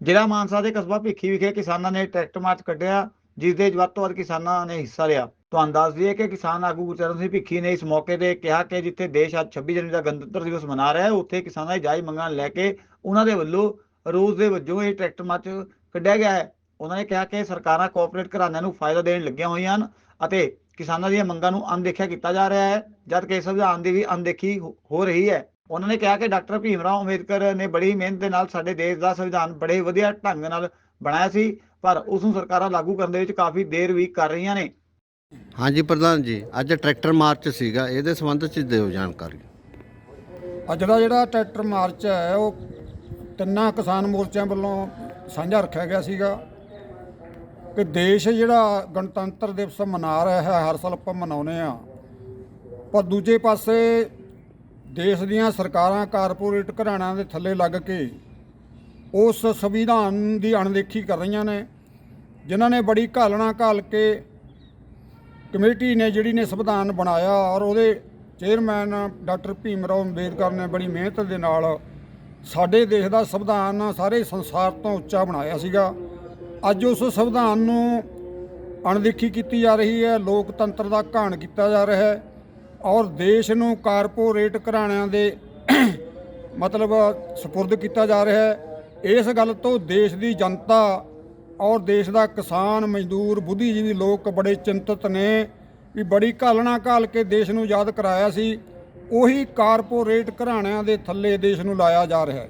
ਜ਼ਿਲ੍ਹਾ ਮਾਨਸਾ ਦੇ ਕਸਬਾ ਭਿੱਖੀ ਵਿਖੇ ਕਿਸਾਨਾਂ ਨੇ ਟਰੈਕਟਰ ਮਾਰਚ ਕੱਢਿਆ ਜਿਸ ਦੇ ਵੱਧ ਤੋਂ ਵੱਧ ਕਿਸਾਨਾਂ ਨੇ ਹਿੱਸਾ ਲਿਆ। ਤੁਹਾਨੂੰ ਦੱਸ ਦਈਏ ਕਿ ਕਿਸਾਨ ਆਗੂ ਗੁਰਚਰਨ ਸਿੰਘ ਭਿੱਖੀ ਨੇ ਇਸ ਮੌਕੇ ਤੇ ਕਿਹਾ ਕਿ ਜਿੱਥੇ ਦੇਸ਼ ਅੱਜ 26 ਜਨਵਰੀ ਦਾ ਗਣਤੰਤਰ ਦਿਵਸ ਮਨਾ ਰਿਹਾ ਹੈ, ਉੱਥੇ ਕਿਸਾਨਾਂ ਦੀ ਜਾਇਜ਼ ਮੰਗਾਂ ਨੂੰ ਲੈ ਕੇ ਉਹਨਾਂ ਦੇ ਵੱਲੋਂ ਰੋਜ਼ ਦੇ ਵਜੋਂ ਇਹ ਟਰੈਕਟਰ ਮਾਰਚ ਕੱਢਿਆ ਗਿਆ ਹੈ। ਉਹਨਾਂ ਨੇ ਕਿਹਾ ਕਿ ਸਰਕਾਰਾਂ ਕੋਆਪਰੇਟ ਘਰਾਣਿਆਂ ਨੂੰ ਫਾਇਦਾ ਦੇਣ ਲੱਗੀਆਂ ਹੋਈਆਂ ਹਨ ਅਤੇ ਕਿਸਾਨਾਂ ਦੀਆਂ ਮੰਗਾਂ ਨੂੰ ਅਣਦੇਖਿਆ ਕੀਤਾ ਜਾ ਰਿਹਾ ਹੈ ਜਦ ਕਿ ਸੰਵਿਧਾਨ ਦੀ ਵੀ ਅਣਦੇਖੀ ਹੋ ਰਹੀ ਹੈ। ਉਹਨਾਂ ਨੇ ਕਿਹਾ ਕਿ ਡਾਕਟਰ ਭੀਮ ਰਾਓ ਅੰਬੇਦਕਰ ਨੇ ਬੜੀ ਮਿਹਨਤ ਦੇ ਨਾਲ ਸਾਡੇ ਦੇਸ਼ ਦਾ ਸੰਵਿਧਾਨ ਬੜੇ ਵਧੀਆ ਢੰਗ ਨਾਲ ਬਣਾਇਆ ਸੀ ਪਰ ਉਸ ਨੂੰ ਸਰਕਾਰਾਂ ਲਾਗੂ ਕਰਨ ਦੇ ਵਿੱਚ ਕਾਫੀ ਦੇਰ ਵੀ ਕਰ ਰਹੀਆਂ ਨੇ। ਹਾਂਜੀ ਪ੍ਰਧਾਨ ਜੀ ਅੱਜ ਟਰੈਕਟਰ ਮਾਰਚ ਸੀਗਾ ਇਹਦੇ ਸੰਬੰਧ ਚ ਦਿਓ ਜਾਣਕਾਰੀ। ਅੱਜ ਦਾ ਜਿਹੜਾ ਟਰੈਕਟਰ ਮਾਰਚ ਹੈ ਉਹ ਤਿੰਨਾਂ ਕਿਸਾਨ ਮੋਰਚਿਆਂ ਵੱਲੋਂ ਸਾਂਝਾ ਰੱਖਿਆ ਗਿਆ ਸੀਗਾ ਕਿ ਦੇਸ਼ ਜਿਹੜਾ ਗਣਤੰਤਰ ਦਿਵਸ ਮਨਾ ਰਿਹਾ ਹੈ ਹਰ ਸਾਲ ਆਪਾਂ ਮਨਾਉਂਦੇ ਆ ਪਰ ਦੂਜੇ ਪਾਸੇ ਦੇਸ਼ ਦੀਆਂ ਸਰਕਾਰਾਂ ਕਾਰਪੋਰੇਟ ਘਰਾਣਿਆਂ ਦੇ ਥੱਲੇ ਲੱਗ ਕੇ ਉਸ ਸੰਵਿਧਾਨ ਦੀ ਅਣਦੇਖੀ ਕਰ ਰਹੀਆਂ ਨੇ, ਜਿਨ੍ਹਾਂ ਨੇ ਬੜੀ ਘਾਲਣਾ ਘਾਲ ਕੇ ਕਮੇਟੀ ਨੇ ਜਿਹੜੀ ਨੇ ਸੰਵਿਧਾਨ ਬਣਾਇਆ ਔਰ ਉਹਦੇ ਚੇਅਰਮੈਨ ਡਾਕਟਰ ਭੀਮ ਰਾਓ ਅੰਬੇਦਕਰ ਨੇ ਬੜੀ ਮਿਹਨਤ ਦੇ ਨਾਲ ਸਾਡੇ ਦੇਸ਼ ਦਾ ਸੰਵਿਧਾਨ ਸਾਰੇ ਸੰਸਾਰ ਤੋਂ ਉੱਚਾ ਬਣਾਇਆ ਸੀਗਾ। ਅੱਜ ਉਸ ਸੰਵਿਧਾਨ ਨੂੰ ਅਣਦੇਖੀ ਕੀਤੀ ਜਾ ਰਹੀ ਹੈ, ਲੋਕਤੰਤਰ ਦਾ ਘਾਣ ਕੀਤਾ ਜਾ ਰਿਹਾ ਹੈ। ਔਰ ਦੇਸ਼ ਨੂੰ ਕਾਰਪੋਰੇਟ ਘਰਾਣਿਆਂ ਦੇ ਮਤਲਬ ਸਪੁਰਦ ਕੀਤਾ ਜਾ ਰਿਹਾ ਹੈ। ਇਸ ਗੱਲ ਤੋਂ ਦੇਸ਼ ਦੀ ਜਨਤਾ ਔਰ ਦੇਸ਼ ਦਾ ਕਿਸਾਨ, ਮਜ਼ਦੂਰ, ਬੁੱਧੀਜੀਵੀ ਲੋਕ ਬੜੇ ਚਿੰਤਤ ਨੇ ਵੀ ਬੜੀ ਘਾਲਣਾ ਘਾਲ ਕੇ ਦੇਸ਼ ਨੂੰ ਯਾਦ ਕਰਾਇਆ ਸੀ। ਉਹੀ ਕਾਰਪੋਰੇਟ ਘਰਾਣਿਆਂ ਦੇ ਥੱਲੇ ਦੇਸ਼ ਨੂੰ ਲਾਇਆ ਜਾ ਰਿਹਾ ਹੈ।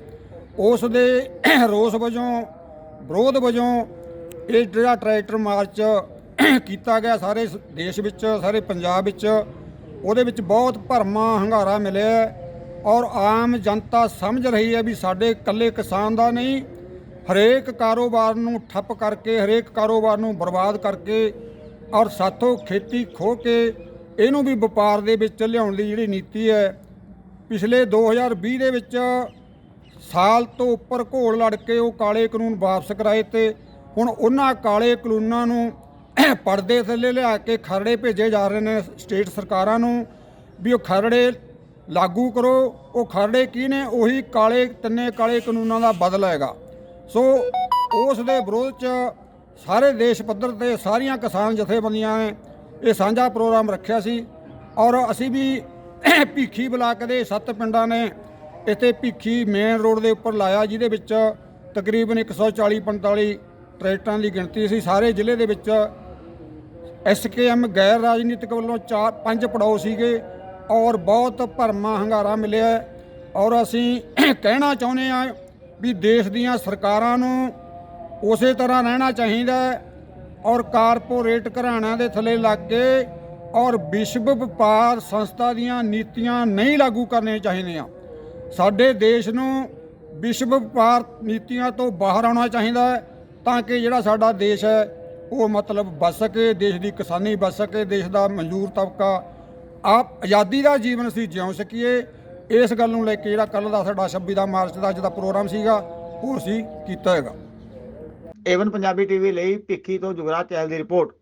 ਉਸ ਦੇ ਰੋਸ ਵਜੋਂ, ਵਿਰੋਧ ਵਜੋਂ ਇਹ ਜਿਹੜਾ ਟਰੈਕਟਰ ਮਾਰਚ ਕੀਤਾ ਗਿਆ ਸਾਰੇ ਦੇਸ਼ ਵਿੱਚ, ਸਾਰੇ ਪੰਜਾਬ ਵਿੱਚ ਉਹਦੇ ਵਿੱਚ ਬਹੁਤ ਭਰਮਾ, ਹੰਗਾਰਾ ਮਿਲਿਆ ਔਰ ਆਮ ਜਨਤਾ ਸਮਝ ਰਹੀ ਹੈ ਵੀ ਸਾਡੇ ਇਕੱਲੇ ਕਿਸਾਨ ਦਾ ਨਹੀਂ, ਹਰੇਕ ਕਾਰੋਬਾਰ ਨੂੰ ਠੱਪ ਕਰਕੇ, ਹਰੇਕ ਕਾਰੋਬਾਰ ਨੂੰ ਬਰਬਾਦ ਕਰਕੇ ਔਰ ਸਾਥੋਂ ਖੇਤੀ ਖੋ ਕੇ ਇਹਨੂੰ ਵੀ ਵਪਾਰ ਦੇ ਵਿੱਚ ਲਿਆਉਣ ਦੀ ਜਿਹੜੀ ਨੀਤੀ ਹੈ, ਪਿਛਲੇ 2020 ਦੇ ਵਿੱਚ ਸਾਲ ਤੋਂ ਉੱਪਰ ਘੋਲ ਲੜ ਕੇ ਉਹ ਕਾਲੇ ਕਾਨੂੰਨ ਵਾਪਸ ਕਰਾਏ ਤੇ ਹੁਣ ਉਹਨਾਂ ਕਾਲੇ ਕਾਨੂੰਨਾਂ ਨੂੰ ਪਰਦੇ ਥੱਲੇ ਲਿਆ ਕੇ ਖਰੜੇ ਭੇਜੇ ਜਾ ਰਹੇ ਨੇ ਸਟੇਟ ਸਰਕਾਰਾਂ ਨੂੰ ਵੀ ਉਹ ਖਰੜੇ ਲਾਗੂ ਕਰੋ। ਉਹ ਖਰੜੇ ਕੀ ਨੇ? ਉਹੀ ਕਾਲੇ, ਤਿੰਨੇ ਕਾਲੇ ਕਾਨੂੰਨਾਂ ਦਾ ਬਦਲ ਹੈਗਾ। ਸੋ ਉਸ ਦੇ ਵਿਰੋਧ ਚ ਸਾਰੇ ਦੇਸ਼ ਪੱਧਰ ਤੇ ਸਾਰੀਆਂ ਕਿਸਾਨ ਜਥੇਬੰਦੀਆਂ ਨੇ ਇਹ ਸਾਂਝਾ ਪ੍ਰੋਗਰਾਮ ਰੱਖਿਆ ਸੀ। ਔਰ ਅਸੀਂ ਵੀ ਭੀਖੀ ਬਲਾਕ ਦੇ ਸੱਤ ਪਿੰਡਾਂ ਨੇ ਇੱਥੇ ਭੀਖੀ ਮੇਨ ਰੋਡ ਦੇ ਉੱਪਰ ਲਾਇਆ, ਜਿਹਦੇ ਵਿੱਚ ਤਕਰੀਬਨ 140 45 ਟਰੈਕਟਰਾਂ ਦੀ ਗਿਣਤੀ ਸੀ। ਸਾਰੇ ਜ਼ਿਲ੍ਹੇ ਦੇ ਵਿੱਚ ਐਸਕੇਐਮ ਗੈਰ ਰਾਜਨੀਤਿਕ ਵੱਲੋਂ ਚਾਰ ਪੰਜ ਪੜਾਅ ਸੀਗੇ ਔਰ ਬਹੁਤ ਭਰਮਾ ਹੰਗਾਰਾ ਮਿਲਿਆ ਔਰ ਅਸੀਂ ਕਹਿਣਾ ਚਾਹੁੰਦੇ ਆ ਵੀ ਦੇਸ਼ ਦੀਆਂ ਸਰਕਾਰਾਂ ਨੂੰ ਉਸੇ ਤਰ੍ਹਾਂ ਰਹਿਣਾ ਚਾਹੀਦਾ ਔਰ ਕਾਰਪੋਰੇਟ ਘਰਾਣਿਆਂ ਦੇ ਥੱਲੇ ਲੱਗ ਕੇ ਔਰ ਵਿਸ਼ਵ ਵਪਾਰ ਸੰਸਥਾ ਦੀਆਂ ਨੀਤੀਆਂ ਨਹੀਂ ਲਾਗੂ ਕਰਨੀਆਂ ਚਾਹੀਦੀਆਂ। ਸਾਡੇ ਦੇਸ਼ ਨੂੰ ਵਿਸ਼ਵ ਵਪਾਰ ਨੀਤੀਆਂ ਤੋਂ ਬਾਹਰ ਆਉਣਾ ਚਾਹੀਦਾ ਤਾਂ ਕਿ ਜਿਹੜਾ ਸਾਡਾ ਦੇਸ਼ ਹੈ ਉਹ ਮਤਲਬ ਬਚ ਸਕੇ, ਦੇਸ਼ ਦੀ ਕਿਸਾਨੀ ਬਚ ਸਕੇ, ਦੇਸ਼ ਦਾ ਮਜ਼ਦੂਰ ਤਬਕਾ। ਆਪ ਆਜ਼ਾਦੀ ਦਾ ਜੀਵਨ ਅਸੀਂ ਜਿਉਂ ਸਕੀਏ। ਇਸ ਗੱਲ ਨੂੰ ਲੈ ਕੇ ਜਿਹੜਾ ਕੱਲ ਦਾ ਸਾਡਾ 26 ਦਾ ਮਾਰਚ ਦਾ ਅੱਜ ਦਾ ਪ੍ਰੋਗਰਾਮ ਸੀਗਾ, ਉਹ ਅਸੀਂ ਕੀਤਾ ਹੈਗਾ। ਏਵਨ ਪੰਜਾਬੀ ਟੀਵੀ ਲਈ ਭਿੱਖੀ ਤੋਂ ਜੁਗਰਾਜ ਚੈਲ ਦੀ ਰਿਪੋਰਟ।